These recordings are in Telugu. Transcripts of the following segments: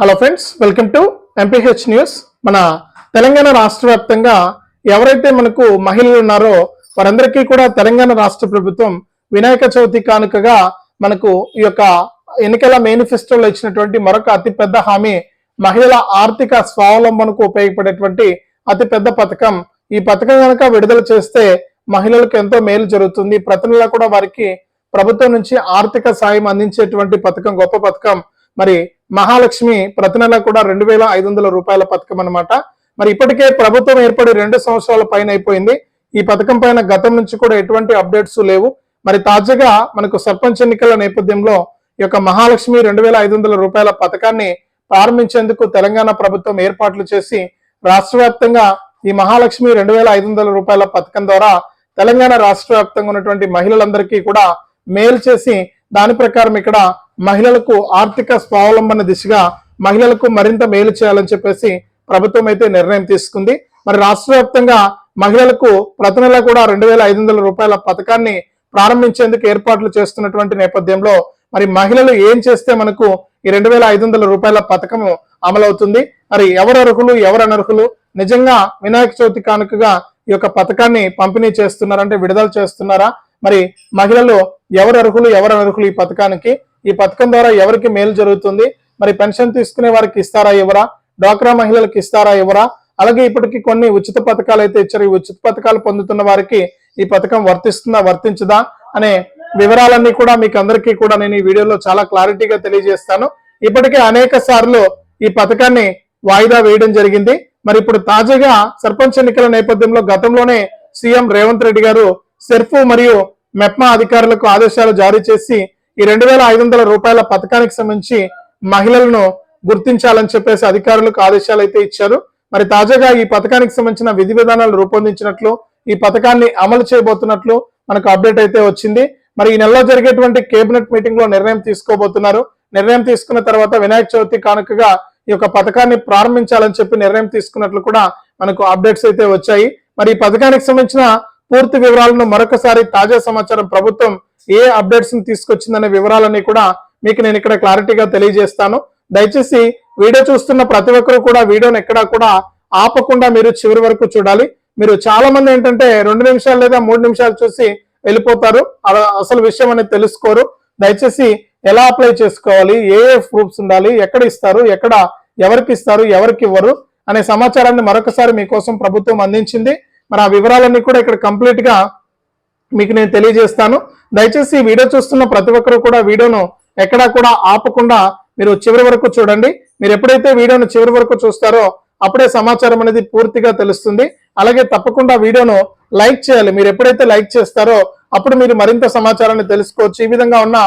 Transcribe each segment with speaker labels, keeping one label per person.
Speaker 1: Hello friends welcome to MPH news మన తెలంగాణ రాష్ట్ర వ్యాప్తంగా ఎవరైతే మనకు మహిళలు ఉన్నారో వారందరికీ కూడా తెలంగాణ రాష్ట్ర ప్రభుత్వం వినాయక చవితి కానుకగా మనకు ఈ యొక్క ఎన్నికల మేనిఫెస్టోలో ఇచ్చినటువంటి మరొక అతిపెద్ద హామీ మహిళల ఆర్థిక స్వావలంబనకు ఉపయోగపడేటువంటి అతిపెద్ద పథకం. ఈ పథకం కనుక విడుదల చేస్తే మహిళలకు ఎంతో మేలు జరుగుతుంది. ప్రతి నెల కూడా వారికి ప్రభుత్వం నుంచి ఆర్థిక సాయం అందించేటువంటి పథకం గొప్ప పథకం. మరి మహాలక్ష్మి ప్రతి నెల కూడా రెండు వేల ఐదు వందల రూపాయల పథకం అన్నమాట. మరి ఇప్పటికే ప్రభుత్వం ఏర్పడి రెండు సంవత్సరాల పైన అయిపోయింది. ఈ పథకం పైన గతం నుంచి కూడా ఎటువంటి అప్డేట్స్ లేవు. మరి తాజాగా మనకు సర్పంచ్ ఎన్నికల నేపథ్యంలో ఈ యొక్క మహాలక్ష్మి రెండు వేల ఐదు వందల రూపాయల పథకాన్ని ప్రారంభించేందుకు తెలంగాణ ప్రభుత్వం ఏర్పాట్లు చేసి రాష్ట్ర వ్యాప్తంగా ఈ మహాలక్ష్మి రెండు వేల ఐదు వందల రూపాయల పథకం ద్వారా తెలంగాణ రాష్ట్ర వ్యాప్తంగా ఉన్నటువంటి మహిళలందరికీ కూడా మేలు చేసి దాని ప్రకారం ఇక్కడ మహిళలకు ఆర్థిక స్వావలంబన దిశగా మహిళలకు మరింత మేలు చేయాలని చెప్పేసి ప్రభుత్వం అయితే నిర్ణయం తీసుకుంది. మరి రాష్ట్ర వ్యాప్తంగా మహిళలకు ప్రతి నెల కూడా రెండు వేల ఐదు వందల రూపాయల పథకాన్ని ప్రారంభించేందుకు ఏర్పాట్లు చేస్తున్నటువంటి నేపథ్యంలో మరి మహిళలు ఏం చేస్తే మనకు ఈ రెండు వేల ఐదు వందల రూపాయల పథకము అమలవుతుంది? మరి ఎవరు అర్హులు ఎవరు అనర్హులు? నిజంగా వినాయక చవితి కానుకగా ఈ యొక్క పథకాన్ని పంపిణీ చేస్తున్నారంటే విడుదల చేస్తున్నారా? మరి మహిళలు ఎవరు అర్హులు ఎవరు అనర్హులు ఈ పథకానికి? ఈ పథకం ద్వారా ఎవరికి మేలు జరుగుతుంది? మరి పెన్షన్ తీసుకునే వారికి ఇస్తారా ఎవరా? డ్వాక్రా మహిళలకు ఇస్తారా ఎవరా? అలాగే ఇప్పటికి కొన్ని ఉచిత పథకాలు అయితే ఇచ్చారు. ఈ ఉచిత పథకాలు పొందుతున్న వారికి ఈ పథకం వర్తిస్తుందా వర్తించదా అనే వివరాలన్నీ కూడా మీకు అందరికీ కూడా నేను ఈ వీడియోలో చాలా క్లారిటీగా తెలియజేస్తాను. ఇప్పటికే అనేక సార్లు ఈ పథకాన్ని వాయిదా వేయడం జరిగింది. మరి ఇప్పుడు తాజాగా సర్పంచ్ ఎన్నికల నేపథ్యంలో గతంలోనే సీఎం రేవంత్ రెడ్డి గారు సెర్ఫ్ మరియు మెప్మా అధికారులకు ఆదేశాలు జారీ చేసి ఈ రెండు వేల ఐదు వందల రూపాయల పథకానికి సంబంధించి మహిళలను గుర్తించాలని చెప్పేసి అధికారులకు ఆదేశాలు అయితే ఇచ్చారు. మరి తాజాగా ఈ పథకానికి సంబంధించిన విధి విధానాలు రూపొందించినట్లు ఈ పథకాన్ని అమలు చేయబోతున్నట్లు మనకు అప్డేట్ అయితే వచ్చింది. మరి ఈ నెలలో జరిగేటువంటి కేబినెట్ మీటింగ్లో నిర్ణయం తీసుకోబోతున్నారు. నిర్ణయం తీసుకున్న తర్వాత వినాయక చవితి కానుకగా ఈ యొక్క పథకాన్ని ప్రారంభించాలని చెప్పి నిర్ణయం తీసుకున్నట్లు కూడా మనకు అప్డేట్స్ అయితే వచ్చాయి. మరి ఈ పథకానికి సంబంధించిన పూర్తి వివరాలను మరొకసారి తాజా సమాచారం ప్రభుత్వం ఏ అప్డేట్స్ని తీసుకొచ్చిందనే వివరాలన్నీ కూడా మీకు నేను ఇక్కడ క్లారిటీగా తెలియజేస్తాను. దయచేసి వీడియో చూస్తున్న ప్రతి ఒక్కరు కూడా వీడియోని ఎక్కడా కూడా ఆపకుండా మీరు చివరి వరకు చూడాలి. మీరు చాలా మంది ఏంటంటే రెండు నిమిషాలు లేదా మూడు నిమిషాలు చూసి వెళ్ళిపోతారు. అలా అసలు విషయం అనేది తెలుసుకోరు. దయచేసి ఎలా అప్లై చేసుకోవాలి? ఏ ఏ ప్రూఫ్స్ ఉండాలి? ఎక్కడ ఇస్తారు? ఎక్కడ ఎవరికి ఇస్తారు? ఎవరికి ఇవ్వరు? అనే సమాచారాన్ని మరొకసారి మీకోసం ప్రభుత్వం అందించింది. మరి ఆ వివరాలన్నీ కూడా ఇక్కడ కంప్లీట్గా మీకు నేను తెలియజేస్తాను. దయచేసి ఈ వీడియో చూస్తున్న ప్రతి ఒక్కరు కూడా వీడియోను ఎక్కడా కూడా ఆపకుండా మీరు చివరి వరకు చూడండి. మీరు ఎప్పుడైతే వీడియోను చివరి వరకు చూస్తారో అప్పుడే సమాచారం అనేది పూర్తిగా తెలుస్తుంది. అలాగే తప్పకుండా వీడియోను లైక్ చేయాలి. మీరు ఎప్పుడైతే లైక్ చేస్తారో అప్పుడు మీరు మరింత సమాచారాన్ని తెలుసుకోవచ్చు. ఈ విధంగా ఉన్న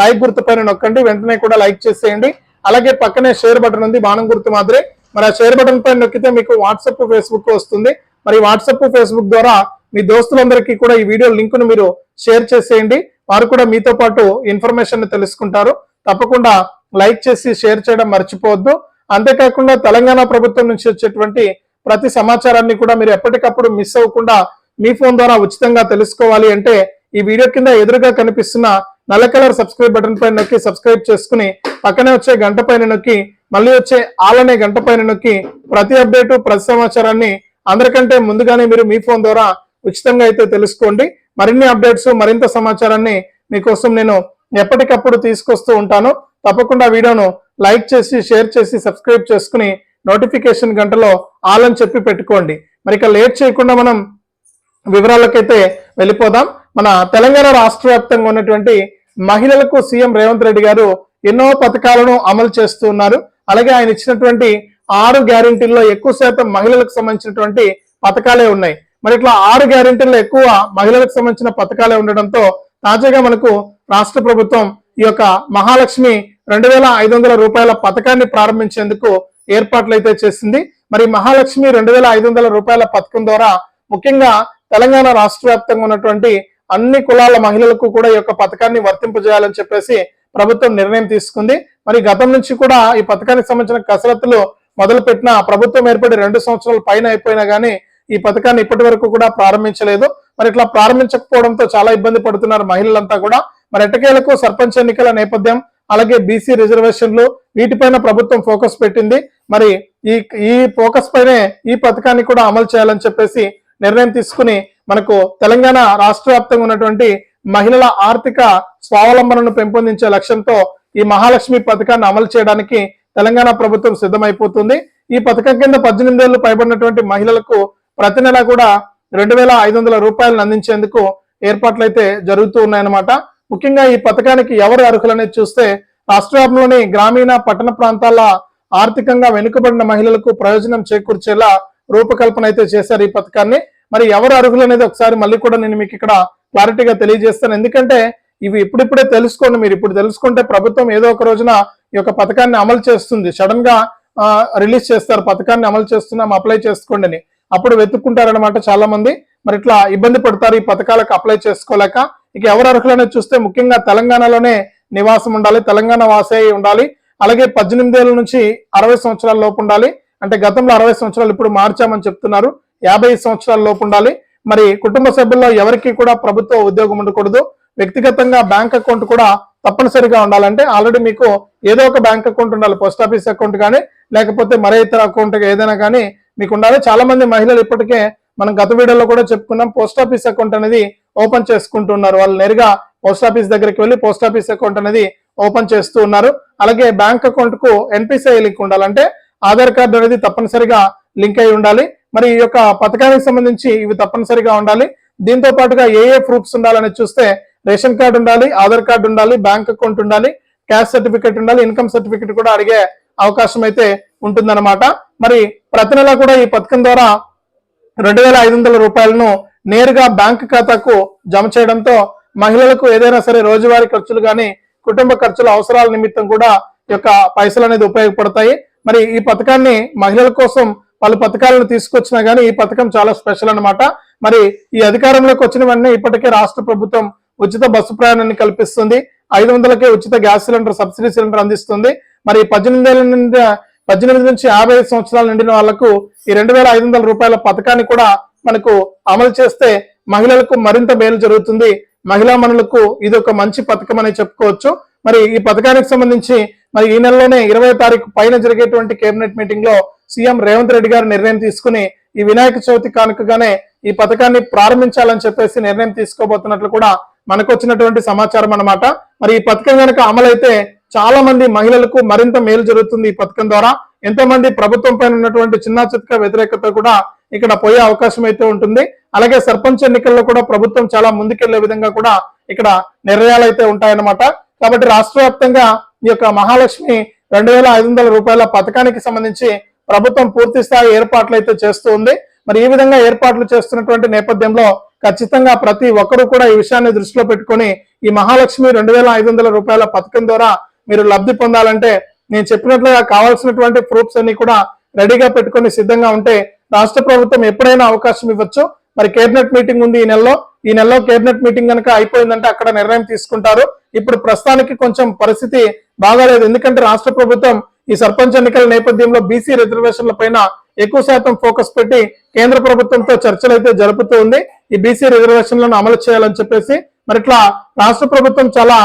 Speaker 1: లైక్ గుర్తు పైన నొక్కండి. వెంటనే కూడా లైక్ చేసేయండి. అలాగే పక్కనే షేర్ బటన్ ఉంది. బాణం గుర్తు మాదిరి. మరి ఆ షేర్ బటన్ పైన నొక్కితే మీకు వాట్సాప్ ఫేస్బుక్ వస్తుంది. మరి వాట్సప్ ఫేస్బుక్ ద్వారా మీ దోస్తులందరికీ కూడా ఈ వీడియో లింకును మీరు షేర్ చేసేయండి. వారు కూడా మీతో పాటు ఇన్ఫర్మేషన్ తెలుసుకుంటారు. తప్పకుండా లైక్ చేసి షేర్ చేయడం మర్చిపోవద్దు. అంతేకాకుండా తెలంగాణ ప్రభుత్వం నుంచి వచ్చేటువంటి ప్రతి సమాచారాన్ని కూడా మీరు ఎప్పటికప్పుడు మిస్ అవ్వకుండా మీ ఫోన్ ద్వారా ఉచితంగా తెలుసుకోవాలి అంటే ఈ వీడియో కింద ఎదురుగా కనిపిస్తున్న నల్ల కలర్ సబ్స్క్రైబ్ బటన్ పైన నొక్కి సబ్స్క్రైబ్ చేసుకుని పక్కనే వచ్చే గంట పైన నొక్కి మళ్ళీ వచ్చే ఆలనే గంట పైన నొక్కి ప్రతి అప్డేటు ప్రతి సమాచారాన్ని అందరికంటే ముందుగానే మీరు మీ ఫోన్ ద్వారా ఉచితంగా అయితే తెలుసుకోండి. మరిన్ని అప్డేట్స్ మరింత సమాచారాన్ని మీకోసం నేను ఎప్పటికప్పుడు తీసుకొస్తూ ఉంటాను. తప్పకుండా వీడియోను లైక్ చేసి షేర్ చేసి సబ్స్క్రైబ్ చేసుకుని నోటిఫికేషన్ గంటలో ఆల్ అని చెప్పి పెట్టుకోండి. మరి ఇక లేట్ చేయకుండా మనం వివరాలకైతే వెళ్ళిపోదాం. మన తెలంగాణ రాష్ట్ర వ్యాప్తంగా ఉన్నటువంటి మహిళలకు సీఎం రేవంత్ రెడ్డి గారు ఎన్నో పథకాలను అమలు చేస్తూ ఉన్నారు. అలాగే ఆయన ఇచ్చినటువంటి ఆరు గ్యారెంటీల్లో ఎక్కువ శాతం మహిళలకు సంబంధించినటువంటి పథకాలే ఉన్నాయి. మరి ఇట్లా ఆరు గ్యారంటీల్లో ఎక్కువ మహిళలకు సంబంధించిన పథకాలే ఉండడంతో తాజాగా మనకు రాష్ట్ర ప్రభుత్వం ఈ యొక్క మహాలక్ష్మి రెండు వేల ఐదు వందల రూపాయల పథకాన్ని ప్రారంభించేందుకు ఏర్పాట్లు అయితే చేసింది. మరి మహాలక్ష్మి రెండు వేల ఐదు వందల రూపాయల పథకం ద్వారా ముఖ్యంగా తెలంగాణ రాష్ట్ర వ్యాప్తంగా ఉన్నటువంటి అన్ని కులాల మహిళలకు కూడా ఈ యొక్క పథకాన్ని వర్తింపజేయాలని చెప్పేసి ప్రభుత్వం నిర్ణయం తీసుకుంది. మరి గతం నుంచి కూడా ఈ పథకానికి సంబంధించిన కసరత్తులు మొదలుపెట్టిన ప్రభుత్వం ఏర్పడి రెండు సంవత్సరాల పైన అయిపోయినా కానీ ఈ పథకాన్ని ఇప్పటి వరకు కూడా ప్రారంభించలేదు. మరి ఇట్లా ప్రారంభించకపోవడంతో చాలా ఇబ్బంది పడుతున్నారు మహిళలంతా కూడా. మరి ఎట్టకేలకు సర్పంచ్ ఎన్నికల నేపథ్యం అలాగే బీసీ రిజర్వేషన్లు వీటిపైన ప్రభుత్వం ఫోకస్ పెట్టింది. మరి ఈ ఈ ఫోకస్ పైనే ఈ పథకాన్ని కూడా అమలు చేయాలని చెప్పేసి నిర్ణయం తీసుకుని మనకు తెలంగాణ రాష్ట్ర వ్యాప్తంగా ఉన్నటువంటి మహిళల ఆర్థిక స్వావలంబనను పెంపొందించే లక్ష్యంతో ఈ మహాలక్ష్మి పథకాన్ని అమలు చేయడానికి తెలంగాణ ప్రభుత్వం సిద్ధమైపోతుంది. ఈ పథకం కింద పద్దెనిమిది ఏళ్ళు పైబడినటువంటి మహిళలకు ప్రతి నెల కూడా రెండు వేల ఐదు వందల రూపాయలను అందించేందుకు ఏర్పాట్లు అయితే జరుగుతూ ఉన్నాయన్నమాట. ముఖ్యంగా ఈ పథకానికి ఎవరు అర్హులనేది చూస్తే రాష్ట్ర వ్యాప్తంలోని గ్రామీణ పట్టణ ప్రాంతాల ఆర్థికంగా వెనుకబడిన మహిళలకు ప్రయోజనం చేకూర్చేలా రూపకల్పన అయితే చేశారు ఈ పథకాన్ని. మరి ఎవరు అర్హులు అనేది ఒకసారి మళ్ళీ కూడా నేను మీకు ఇక్కడ క్లారిటీగా తెలియజేస్తాను. ఎందుకంటే ఇవి ఇప్పుడిప్పుడే తెలుసుకోండి. మీరు ఇప్పుడు తెలుసుకుంటే ప్రభుత్వం ఏదో ఒక రోజున ఈ యొక్క పథకాన్ని అమలు చేస్తుంది. సడన్గా రిలీజ్ చేస్తారు. పథకాన్ని అమలు చేస్తున్నాం అప్లై చేసుకోండి అని. అప్పుడు వెతుక్కుంటారనమాట చాలా మంది మరి ఇట్లా ఇబ్బంది పడతారు. ఈ పథకాలకు అప్లై చేసుకోలేక ఇక ఎవరు అర్హులనే చూస్తే ముఖ్యంగా తెలంగాణలోనే నివాసం ఉండాలి. తెలంగాణ వాసే ఉండాలి. అలాగే పద్దెనిమిది ఏళ్ళ నుంచి అరవై సంవత్సరాల లోపు ఉండాలి. అంటే గతంలో అరవై సంవత్సరాలు ఇప్పుడు మార్చామని చెప్తున్నారు. యాభై సంవత్సరాల లోపు ఉండాలి. మరి కుటుంబ సభ్యుల్లో ఎవరికి కూడా ప్రభుత్వ ఉద్యోగం ఉండకూడదు. వ్యక్తిగతంగా బ్యాంక్ అకౌంట్ కూడా తప్పనిసరిగా ఉండాలంటే ఆల్రెడీ మీకు ఏదో ఒక బ్యాంక్ అకౌంట్ ఉండాలి పోస్ట్ ఆఫీస్ అకౌంట్ కానీ లేకపోతే మరే ఇతర అకౌంట్ ఏదైనా కానీ మీకు ఉండాలి. చాలా మంది మహిళలు ఇప్పటికే మనం గత వీడియోలో కూడా చెప్పుకున్నాం పోస్ట్ ఆఫీస్ అకౌంట్ అనేది ఓపెన్ చేసుకుంటున్నారు. వాళ్ళు నేరుగా పోస్ట్ ఆఫీస్ దగ్గరికి వెళ్ళి పోస్ట్ ఆఫీస్ అకౌంట్ అనేది ఓపెన్ చేస్తూ ఉన్నారు. అలాగే బ్యాంక్ అకౌంట్కు ఎన్పిసిఐ లింక్ ఉండాలంటే ఆధార్ కార్డు అనేది తప్పనిసరిగా లింక్ అయి ఉండాలి. మరి ఈ యొక్క పథకానికి సంబంధించి ఇవి తప్పనిసరిగా ఉండాలి. దీంతో పాటుగా ఏ ఏ ప్రూఫ్స్ ఉండాలని చూస్తే రేషన్ కార్డు ఉండాలి ఆధార్ కార్డు ఉండాలి బ్యాంక్ అకౌంట్ ఉండాలి క్యాష్ సర్టిఫికేట్ ఉండాలి ఇన్కమ్ సర్టిఫికేట్ కూడా అడిగే అవకాశం అయితే ఉంటుందన్నమాట. మరి ప్రతి నెల కూడా ఈ పథకం ద్వారా రెండు వేల ఐదు వందల రూపాయలను నేరుగా బ్యాంక్ ఖాతాకు జమ చేయడంతో మహిళలకు ఏదైనా సరే రోజువారీ ఖర్చులు కానీ కుటుంబ ఖర్చుల అవసరాల నిమిత్తం కూడా ఈ యొక్క పైసలు అనేది ఉపయోగపడతాయి. మరి ఈ పథకాన్ని మహిళల కోసం పలు పథకాలను తీసుకొచ్చినా గానీ ఈ పథకం చాలా స్పెషల్ అనమాట మరి ఈ అధికారంలోకి వచ్చిన వెంటనే ఇప్పటికే రాష్ట్ర ప్రభుత్వం ఉచిత బస్సు ప్రయాణాన్ని కల్పిస్తుంది. ఐదు వందలకే ఉచిత గ్యాస్ సిలిండర్ సబ్సిడీ సిలిండర్ అందిస్తుంది. మరి పద్దెనిమిది ఏళ్ళ నుండి పద్దెనిమిది నుంచి యాభై ఐదు సంవత్సరాలు నిండిన వాళ్ళకు ఈ రెండు వేల ఐదు వందల రూపాయల పథకాన్ని కూడా మనకు అమలు చేస్తే మహిళలకు మరింత మేలు జరుగుతుంది. మహిళా మనులకు ఇది ఒక మంచి పథకం అని చెప్పుకోవచ్చు. మరి ఈ పథకానికి సంబంధించి మరి ఈ నెలలోనే ఇరవై తారీఖు పైన జరిగేటువంటి కేబినెట్ మీటింగ్లో సీఎం రేవంత్ రెడ్డి గారు నిర్ణయం తీసుకుని ఈ వినాయక చవితి కానుకగానే ఈ పథకాన్ని ప్రారంభించాలని చెప్పేసి నిర్ణయం తీసుకోబోతున్నట్లు కూడా మనకు వచ్చినటువంటి సమాచారం అన్నమాట. మరి ఈ పథకం కనుక అమలైతే చాలా మంది మహిళలకు మరింత మేలు జరుగుతుంది ఈ పథకం ద్వారా. ఎంతో మంది ప్రభుత్వం పైన ఉన్నటువంటి చిన్న చిత్క వ్యతిరేకత కూడా ఇక్కడ పోయే అవకాశం అయితే ఉంటుంది. అలాగే సర్పంచ్ ఎన్నికల్లో కూడా ప్రభుత్వం చాలా ముందుకెళ్ళే విధంగా కూడా ఇక్కడ నిర్ణయాలు అయితే ఉంటాయన్నమాట. కాబట్టి రాష్ట్ర వ్యాప్తంగా ఈ యొక్క మహాలక్ష్మి రెండు వేల ఐదు వందల రూపాయల పథకానికి సంబంధించి ప్రభుత్వం పూర్తి స్థాయి ఏర్పాట్లు అయితే చేస్తూ ఉంది. మరి ఈ విధంగా ఏర్పాట్లు చేస్తున్నటువంటి నేపథ్యంలో ఖచ్చితంగా ప్రతి ఒక్కరూ కూడా ఈ విషయాన్ని దృష్టిలో పెట్టుకొని ఈ మహాలక్ష్మి రెండు వేల ఐదు వందల రూపాయల పథకం ద్వారా మీరు లబ్ధి పొందాలంటే నేను చెప్పినట్లుగా కావాల్సినటువంటి ప్రూఫ్స్ అన్ని కూడా రెడీగా పెట్టుకొని సిద్ధంగా ఉంటే రాష్ట్ర ప్రభుత్వం ఎప్పుడైనా అవకాశం ఇవ్వచ్చు. మరి కేబినెట్ మీటింగ్ ఉంది ఈ నెలలో. ఈ నెలలో కేబినెట్ మీటింగ్ కనుక అయిపోయిందంటే అక్కడ నిర్ణయం తీసుకుంటారు. ఇప్పుడు ప్రస్తుతానికి కొంచెం పరిస్థితి బాగాలేదు. ఎందుకంటే రాష్ట్ర ప్రభుత్వం ఈ సర్పంచ్ ఎన్నికల నేపథ్యంలో బీసీ రిజర్వేషన్ల పైన ఎక్కువ శాతం ఫోకస్ పెట్టి కేంద్ర ప్రభుత్వంతో చర్చలు అయితే జరుపుతూ ఉంది. ఈ బీసీ రిజర్వేషన్లను అమలు చేయాలని చెప్పేసి మరి ఇట్లా రాష్ట్ర ప్రభుత్వం చాలా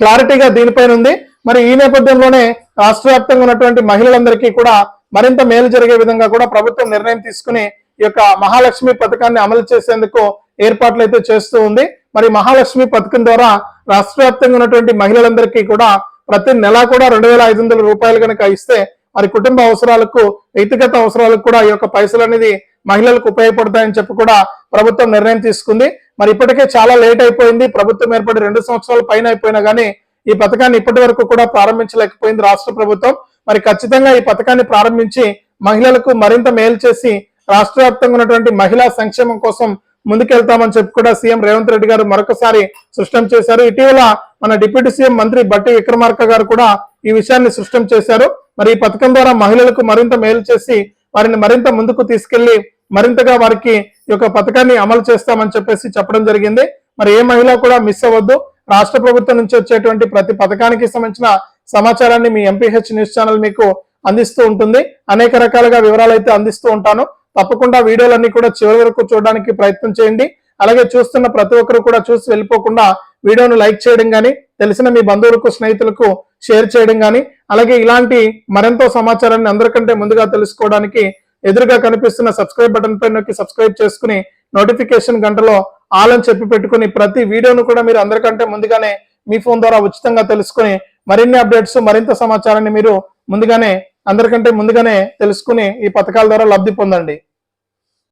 Speaker 1: క్లారిటీగా దీనిపైన ఉంది. మరి ఈ నేపథ్యంలోనే రాష్ట్ర వ్యాప్తంగా ఉన్నటువంటి మహిళలందరికీ కూడా మరింత మేలు జరిగే విధంగా కూడా ప్రభుత్వం నిర్ణయం తీసుకుని ఈ యొక్క మహాలక్ష్మి పథకాన్ని అమలు చేసేందుకు ఏర్పాట్లు అయితే చేస్తూ ఉంది. మరి మహాలక్ష్మి పథకం ద్వారా రాష్ట్ర వ్యాప్తంగా ఉన్నటువంటి మహిళలందరికీ కూడా ప్రతి నెల కూడా రెండు వేల ఐదు వందల రూపాయలు కనుక ఇస్తే మరి కుటుంబ అవసరాలకు వ్యక్తిగత అవసరాలకు కూడా ఈ యొక్క పైసలు అనేది మహిళలకు ఉపయోగపడతాయని చెప్పి కూడా ప్రభుత్వం నిర్ణయం తీసుకుంది. మరి ఇప్పటికే చాలా లేట్ అయిపోయింది. ప్రభుత్వం ఏర్పడి రెండు సంవత్సరాల పైన అయిపోయినా కానీ ఈ పథకాన్ని ఇప్పటి వరకు కూడా ప్రారంభించలేకపోయింది రాష్ట్ర ప్రభుత్వం. మరి ఖచ్చితంగా ఈ పథకాన్ని ప్రారంభించి మహిళలకు మరింత మేలు చేసి రాష్ట్ర వ్యాప్తంగా ఉన్నటువంటి మహిళా సంక్షేమం కోసం ముందుకెళ్తామని చెప్పి కూడా సీఎం రేవంత్ రెడ్డి గారు మరొకసారి స్పష్టం చేశారు. ఇటీవల మన డిప్యూటీ సీఎం మంత్రి బట్టి విక్రమార్క గారు కూడా ఈ విషయాన్ని స్పష్టం చేశారు. మరి ఈ పథకం ద్వారా మహిళలకు మరింత మేలు చేసి వారిని మరింత ముందుకు తీసుకెళ్ళి మరింతగా వారికి ఈ యొక్క పథకాన్ని అమలు చేస్తామని చెప్పేసి చెప్పడం జరిగింది. మరి ఏ మహిళ కూడా మిస్ అవ్వద్దు. రాష్ట్ర ప్రభుత్వం నుంచి వచ్చేటువంటి ప్రతి పథకానికి సంబంధించిన సమాచారాన్ని మీ ఎంపీహెచ్ న్యూస్ ఛానల్ మీకు అందిస్తూ ఉంటుంది. అనేక రకాలుగా వివరాలు అయితే అందిస్తూ ఉంటాను. తప్పకుండా వీడియోలన్నీ కూడా చివరి వరకు చూడడానికి ప్రయత్నం చేయండి. అలాగే చూస్తున్న ప్రతి ఒక్కరు కూడా చూసి వెళ్ళిపోకుండా వీడియోను లైక్ చేయడం కానీ తెలిసిన మీ బంధువులకు స్నేహితులకు షేర్ చేయడం కానీ అలాగే ఇలాంటి మరెంతో సమాచారాన్ని అందరికంటే ముందుగా తెలుసుకోవడానికి ఎదురుగా కనిపిస్తున్న సబ్స్క్రైబ్ బటన్ పై నొక్కి సబ్స్క్రైబ్ చేసుకుని నోటిఫికేషన్ గంటలో ఆల్ అని చెప్పి పెట్టుకుని ప్రతి వీడియోను కూడా మీరు అందరికంటే ముందుగానే మీ ఫోన్ ద్వారా ఉచితంగా తెలుసుకుని మరిన్ని అప్డేట్స్ మరింత సమాచారాన్ని మీరు ముందుగానే అందరికంటే ముందుగానే తెలుసుకుని ఈ పథకాల ద్వారా లబ్ధి పొందండి.